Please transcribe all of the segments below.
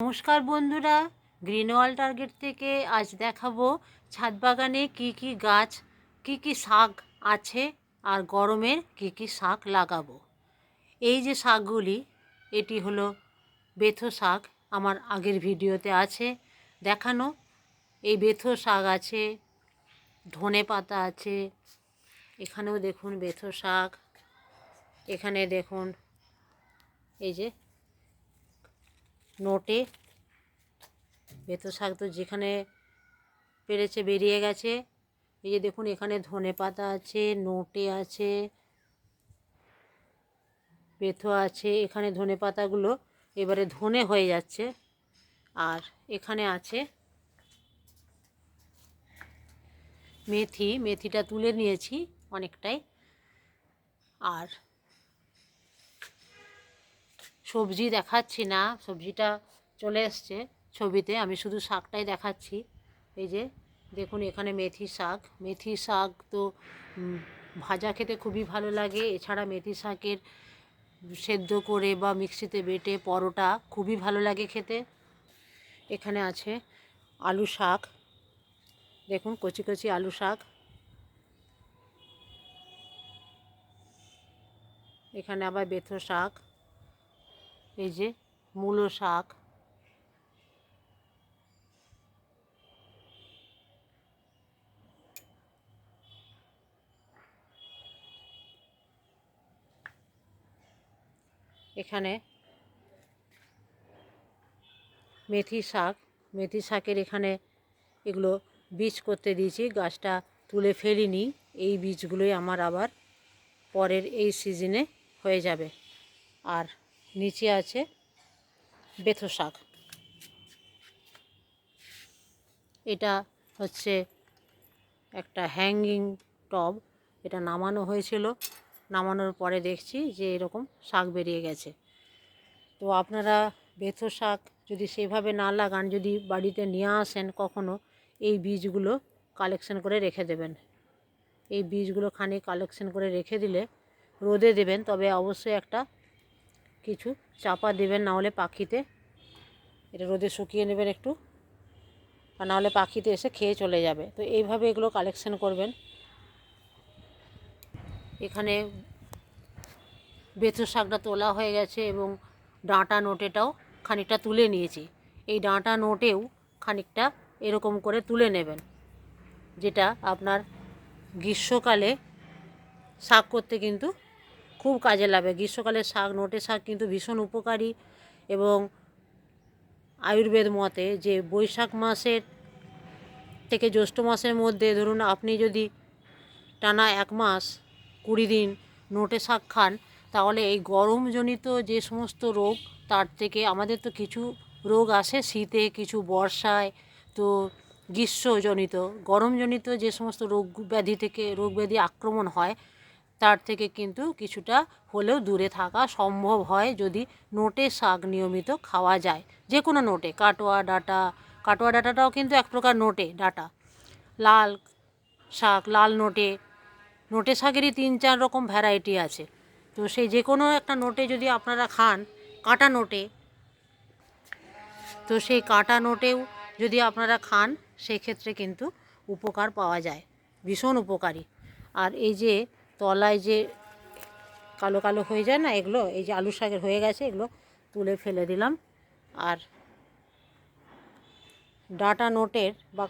নমস্কার বন্ধুরা গ্রিন ওয়াল টার্গেট থেকে আজ দেখাবো ছাদ বাগানে কি কি গাছ, কি কি শাক আছে আর গরমের কি কি শাক লাগাবো। এই যে শাকগুলি, এটি হলো বেথো শাক, আমার আগের ভিডিওতে আছে, দেখানো। এই বেথো শাক আছে, ধনে পাতা আছে, এখানেও দেখুন বেথো শাক, এখানে দেখুন এই যে নোটে। বেতো শাক তো যেখানে পেরেছে বেরিয়ে গেছে। এই যে দেখুন, এখানে ধনে পাতা আছে, নোটে আছে বেথো আছে, এখানে ধনে পাতাগুলো এবারে ধনে হয়ে যাচ্ছে। আর এখানে আছে মেথি। মেথিটা তুলে নিয়েছি অনেকটাই। আর সবজি দেখাচ্ছি না, সবজিটা চলে এসছে ছবিতে, আমি শুধু শাকটাই দেখাচ্ছি। এই যে, দেখুন এখানে মেথি শাক। মেথি শাক তো ভাজা খেতে খুবই ভালো লাগে। এছাড়া মেথি শাকের সেদ্ধ করে বা মিক্সিতে বেটে পরোটা খুবই ভালো লাগে খেতে। এখানে আছে আলু শাক। দেখুন কচি কচি আলু শাক। এখানে আবার বেথো শাক। এই যে মূলো শাক। এখানে মেথি শাক। মেথি শাকের এখানে এগুলো বীজ করতে দিয়েছি। গাছটা তুলে ফেলিনি। এই বীজগুলোই আমার আবার পরের এই সিজনে হয়ে যাবে। আর নিচে আছে বেথো শাক। এটা হচ্ছে একটা হ্যাঙ্গিং টব এটা নামানো হয়েছিল। নামানোর পরে দেখছি যে এরকম শাক বেরিয়ে গেছে। তো আপনারা বেথো শাক যদি সেভাবে না লাগান, যদি বাড়িতে নিয়ে আসেন কখনো, এই বীজগুলো কালেকশন করে রেখে দেবেন। এই বীজগুলো খানিক কালেকশন করে রেখে দিলে রোদে দেবেন, তবে অবশ্যই একটা কিছু চাপা দেবেন, না হলে পাখিতে। এটা রোদে শুকিয়ে নেবেন একটু। আর নাহলে পাখিতে এসে খেয়ে চলে যাবে। তো এইভাবে এগুলো কালেকশন করবেন। এখানে বেথো শাকটা তোলা হয়ে গেছে এবং ডাঁটা নোটেটাও খানিকটা তুলে নিয়েছি। এই ডাঁটা নোটেও খানিকটা এরকম করে তুলে নেবেন, যেটা আপনার গ্রীষ্মকালে শাক করতে কিন্তু খুব কাজে লাগে। গ্রীষ্মকালে শাক, নোটে শাক কিন্তু ভীষণ উপকারী এবং আয়ুর্বেদ মতে যে বৈশাখ মাসের থেকে জ্যৈষ্ঠ মাসের মধ্যে ধরুন আপনি যদি টানা এক মাস কুড়ি দিন নোটে শাক খান, তাহলে এই গরমজনিত যে সমস্ত রোগ, তার থেকে আমাদের তো কিছু রোগ আসে শীতে, কিছু বর্ষায়, তো গ্রীষ্মজনিত, গরমজনিত যে সমস্ত রোগ ব্যাধি থেকে, রোগ ব্যাধি আক্রমণ হয় তার থেকে কিন্তু কিছুটা হলেও দূরে থাকা সম্ভব হয় যদি নোটে শাক নিয়মিত খাওয়া যায়। যে কোনো নোটে, কাটোয়া ডাটা, কাটোয়া ডাটাটাও কিন্তু এক প্রকার নোটে, ডাটা। লাল শাক, লাল নোটে নোটে শাকেরই তিন, চার রকম ভ্যারাইটি আছে। তো সেই যে কোনো একটা নোটে যদি আপনারা খান, কাটা নোটে, তো সেই কাটা নোটেও যদি আপনারা খান, সেক্ষেত্রে কিন্তু উপকার পাওয়া যায়। ভীষণ উপকারী। আর এই যে তলায় যে কালো কালো হয়ে যায় না এগুলো, এই যে আলু শাকের হয়ে গেছে, এগুলো তুলে ফেলে দিলাম। আর ডাটা নোটের বা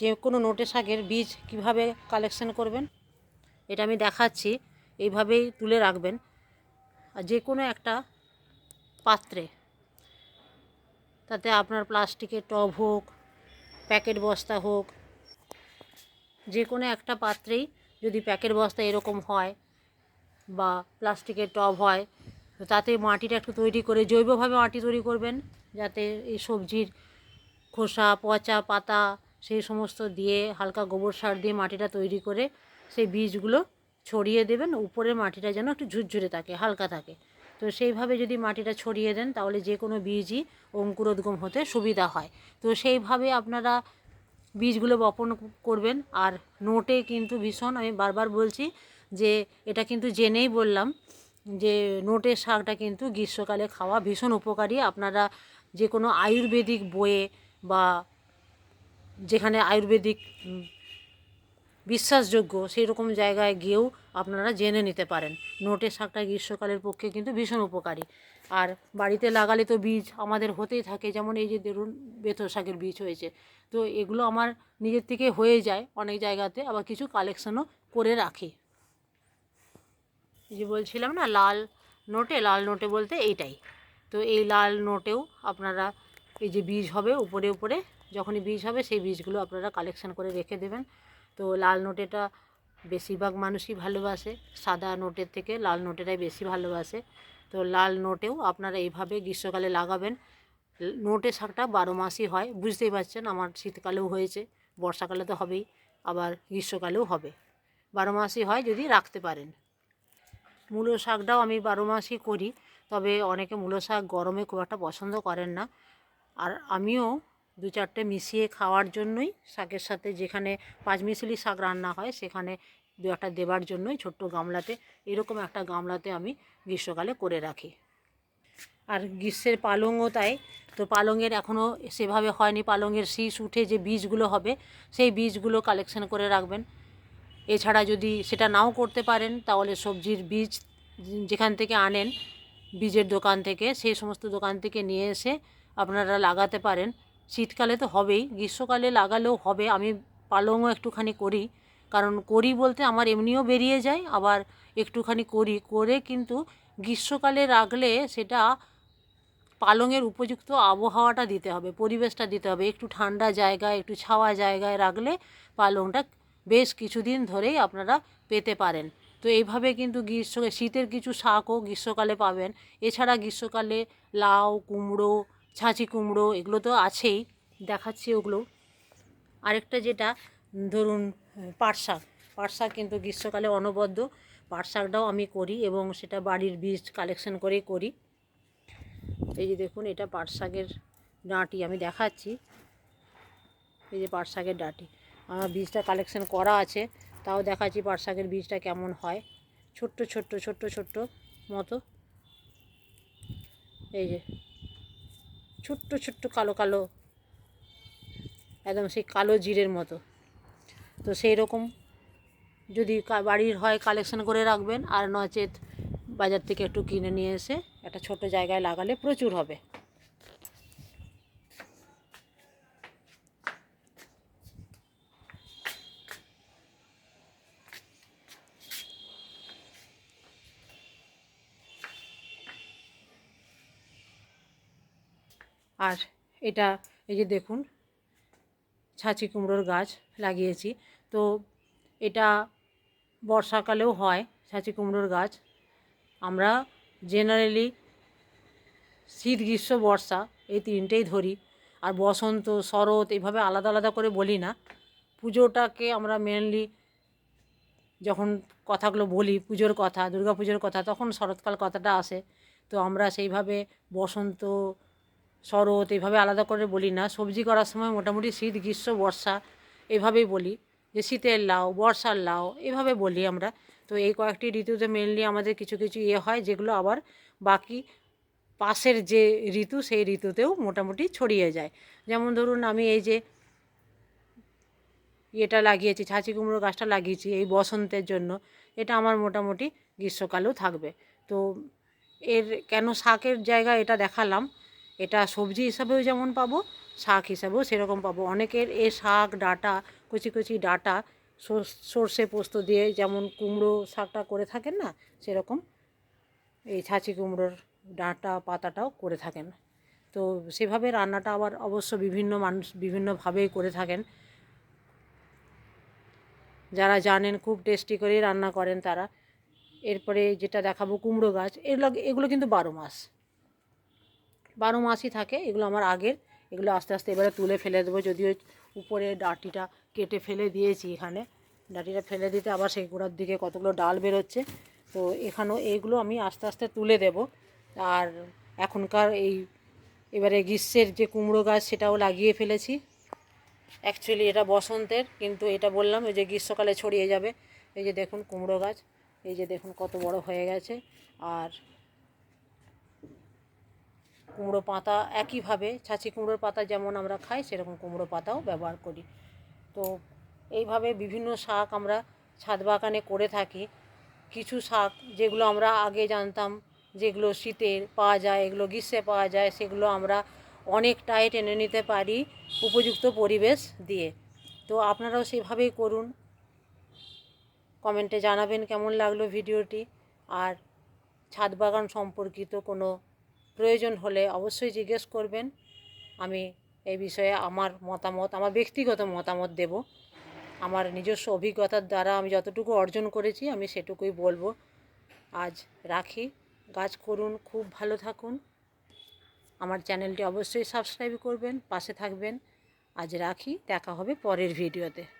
যে কোনো নোটে শাকের বীজ কীভাবে কালেকশন করবেন, এটা আমি দেখাচ্ছি। এইভাবেই তুলে রাখবেন। আর যে কোনো একটা পাত্রে, তাতে আপনার প্লাস্টিকের টব হোক, প্যাকেট বস্তা হোক, যে কোনো একটা পাত্রেই যদি প্যাকের বস্তা এরকম হয় বা প্লাস্টিকের টব হয়, তো তাতে মাটিটা একটু তৈরি করে, জৈবভাবে মাটি তৈরি করবেন, যাতে এই সবজির খোসা, পচা পাতা সেই সমস্ত দিয়ে হালকা গোবর সার দিয়ে মাটিটা তৈরি করে সেই বীজগুলো ছড়িয়ে দেবেন। উপরের মাটিটা যেন একটু ঝুরঝুরে থাকে, হালকা থাকে। তো সেইভাবে যদি মাটিটা ছড়িয়ে দেন, তাহলে যে কোনো বীজই অঙ্কুরোদ্গম হতে সুবিধা হয়। তো সেইভাবে আপনারা বীজগুলো বপন করবেন। আর নোটে কিন্তু ভীষণ আমি বারবার বলছি যে, এটা কিন্তু জেনেই বললাম যে নোটের শাকটা কিন্তু গ্রীষ্মকালে খাওয়া ভীষণ উপকারী। আপনারা যে কোনো আয়ুর্বেদিক বইয়ে বা যেখানে আয়ুর্বেদিক বিশ্বাসযোগ্য সেই রকম জায়গায় গিয়েও আপনারা জেনে নিতে পারেন। নোটের শাকটা গ্রীষ্মকালের পক্ষে কিন্তু ভীষণ উপকারী। আর বাড়িতে লাগালে তো বীজ আমাদের হতেই থাকে, যেমন এই যে ধরুন বেথ শাকের বীজ হয়েছে। তো এগুলো আমার নিজের থেকে হয়ে যায় অনেক জায়গাতে, আবার কিছু কালেকশনও করে রাখি। যে বলছিলাম না, লাল নোটে লাল নোটে বলতে এইটাই। তো এই লাল নোটেও আপনারা এই যে বীজ হবে উপরে উপরে, যখনই বীজ হবে সেই বীজগুলো আপনারা কালেকশন করে রেখে দেবেন। তো লাল নোটেটা বেশিরভাগ মানুষই ভালোবাসে, সাদা নোটের থেকে লাল নোটেটাই বেশি ভালোবাসে। তো লাল নোটেও আপনারা এইভাবে গ্রীষ্মকালে লাগাবেন। নোটের শাকটা বারো মাসই হয়, বুঝতেই পারছেন আমার শীতকালেও হয়েছে, বর্ষাকালে তো হবেই, আবার গ্রীষ্মকালেও হবে। বারো মাসই হয় যদি রাখতে পারেন। মূলো শাকটাও আমি বারো মাসই করি, তবে অনেকে মূলো শাক গরমে খুব একটা পছন্দ করেন না। আর আমিও দু চারটে মিশিয়ে খাওয়ার জন্যই শাকের সাথে যেখানে পাঁচমিশালি শাক রান্না হয় সেখানে দু একটা দেবার জন্যই ছোট্ট গামলাতে, এরকম একটা গামলাতে আমি গ্রীষ্মকালে করে রাখি। আর গ্রীষ্মের পালংও তাই, তো পালংয়ের এখনও সেভাবে হয়নি। পালংয়ের শীষ উঠে যে বীজগুলো হবে, সেই বীজগুলো কালেকশন করে রাখবেন। এছাড়া যদি সেটা নাও করতে পারেন, তাহলে সবজির বীজ যেখান থেকে আনেন, বীজের দোকান থেকে, সেই সমস্ত দোকান থেকে নিয়ে এসে আপনারা লাগাতে পারেন। শীতকালে তো হবেই, গ্রীষ্মকালে লাগালেও হবে। আমি পালংও একটুখানি করি, কারণ করি বলতে আমার এমনিও বেরিয়ে যায়, আবার একটুখানি করি। করে কিন্তু গ্রীষ্মকালে রাখলে সেটা পালংয়ের উপযুক্ত আবহাওয়াটা দিতে হবে, পরিবেশটা দিতে হবে। একটু ঠান্ডা জায়গায়, একটু ছাওয়া জায়গায় রাখলে পালংটা বেশ কিছুদিন ধরেই আপনারা পেতে পারেন। তো এইভাবে কিন্তু গ্রীষ্ম শীতের কিছু শাকও গ্রীষ্মকালে পাবেন। এছাড়া গ্রীষ্মকালে লাউ, কুমড়ো ছাঁচি কুমড়ো এগুলো তো আছেই, দেখাচ্ছি ওগুলো। আরেকটা যেটা, ধরুন পাট শাক। পাট শাক কিন্তু গ্রীষ্মকালে অনবদ্য। পাট শাকটাও আমি করি এবং সেটা বাড়ির বীজ কালেকশন করেই করি। এই যে দেখুন, এটা পাট শাকের ডাঁটি, আমি দেখাচ্ছি। এই যে পাট শাকের ডাঁটি। আমার বীজটা কালেকশন করা আছে, তাও দেখাচ্ছি পাট শাকের বীজটা কেমন হয়। ছোট্ট ছোট্ট ছোট্ট ছোট্ট মতো। এই যে ছোট্ট ছোট্ট কালো কালো, একদম সেই কালো জিরের মতো। তো সেই রকম যদি বাড়ির হয় কালেকশন করে রাখবেন, আর নচেত বাজার থেকে একটু কিনে নিয়ে এসে একটা ছোট জায়গায় লাগালে প্রচুর হবে। আর এটা এই যে দেখুন, ছাঁচি কুমড়োর গাছ লাগিয়েছি। তো এটা বর্ষাকালেও হয় ছাঁচি কুমড়োর গাছ। আমরা জেনারেলি শীত, গ্রীষ্ম, বর্ষা এই তিনটেই ধরি। আর বসন্ত, শরৎ এইভাবে আলাদা আলাদা করে বলি না। পুজোটাকে আমরা মেনলি যখন কথাগুলো বলি, পুজোর কথা দুর্গা পুজোর কথা, তখন শরৎকাল কথাটা আসে। তো আমরা সেইভাবে বসন্ত শরৎ এইভাবে আলাদা করে বলি না। সবজি করার সময় মোটামুটি শীত, গ্রীষ্ম, বর্ষা, এভাবেই বলি। যে শীতের লাউ, বর্ষার লাউ, এভাবে বলি আমরা। তো এই কয়েকটি ঋতুতে মেনলি আমাদের কিছু কিছু ইয়ে হয়, যেগুলো আবার বাকি পাশের যে ঋতু, সেই ঋতুতেও মোটামুটি ছড়িয়ে যায়। যেমন ধরুন, আমি এই যে এটা লাগিয়েছি, ছাঁচি কুমড়ো গাছটা লাগিয়েছি এই বসন্তের জন্য, এটা আমার মোটামুটি গ্রীষ্মকালেও থাকবে। তো এর কেন শাকের জায়গা এটা দেখালাম এটা সবজি হিসাবেও যেমন পাবো, শাক হিসাবেও সেরকম পাবো। অনেকের এ শাক, ডাঁটা, কচি কচি ডাঁটা, সর- সর্ষে পোস্ত দিয়ে যেমন কুমড়ো শাকটা করে থাকেন না, সেরকম এই ছাঁচি কুমড়োর ডাঁটা, পাতাটাও করে থাকেন। তো সেভাবে রান্নাটা আবার অবশ্য বিভিন্ন মানুষ বিভিন্নভাবেই করে থাকেন। যারা জানেন, খুব টেস্টি করেই রান্না করেন তারা। এরপরে যেটা দেখাবো কুমড়ো গাছ, এগুলো এগুলো কিন্তু বারো মাস। বারো মাসই থাকে, এগুলো আমার আগের, এগুলো আস্তে আস্তে এবারে তুলে ফেলে দেবো যদিও উপরে ডাঁটিটা কেটে ফেলে দিয়েছি এখানে। ডাঁটিটা ফেলে দিতে আবার সেই গোড়ার দিকে কতগুলো ডাল বেরোচ্ছে। তো এখানেও এইগুলো আমি আস্তে আস্তে তুলে দেব। আর এখনকার এই এবারে গ্রীষ্মের যে কুমড়ো গাছ, সেটাও লাগিয়ে ফেলেছি। অ্যাকচুয়ালি এটা বসন্তের, কিন্তু এটা বললাম এই যে গ্রীষ্মকালে ছড়িয়ে যাবে। এই যে দেখুন কুমড়ো গাছ, এই যে দেখুন কত বড় হয়ে গেছে। আর কুমড়ো পাতা একইভাবে, ছাঁচি কুমড়োর পাতা যেমন আমরা খাই, সেরকম কুমড়ো পাতাও ব্যবহার করি। তো এইভাবে বিভিন্ন শাক আমরা ছাদ বাগানে করে থাকি। কিছু শাক যেগুলো আমরা আগে জানতাম, যেগুলো শীতের পাওয়া যায়, এগুলো গ্রীষ্মে পাওয়া যায়, সেগুলো আমরা অনেকটাই টেনে নিতে পারি উপযুক্ত পরিবেশ দিয়ে। তো আপনারাও সেভাবেই করুন। কমেন্টে জানাবেন কেমন লাগল ভিডিওটি। আর ছাদ বাগান সম্পর্কিত কোনো প্রয়োজন হলে অবশ্যই জিজ্ঞেস করবেন। আমি এই বিষয়ে আমার মতামত, আমার ব্যক্তিগত মতামত দেব। আমার নিজস্ব অভিজ্ঞতার দ্বারা আমি যতটুকু অর্জন করেছি, আমি সেটুকুই বলব। আজ রাখি। গাছ করুন, খুব ভালো থাকুন। আমার চ্যানেলটি অবশ্যই সাবস্ক্রাইব করবেন, পাশে থাকবেন। আজ রাখি। দেখা হবে পরের ভিডিওতে।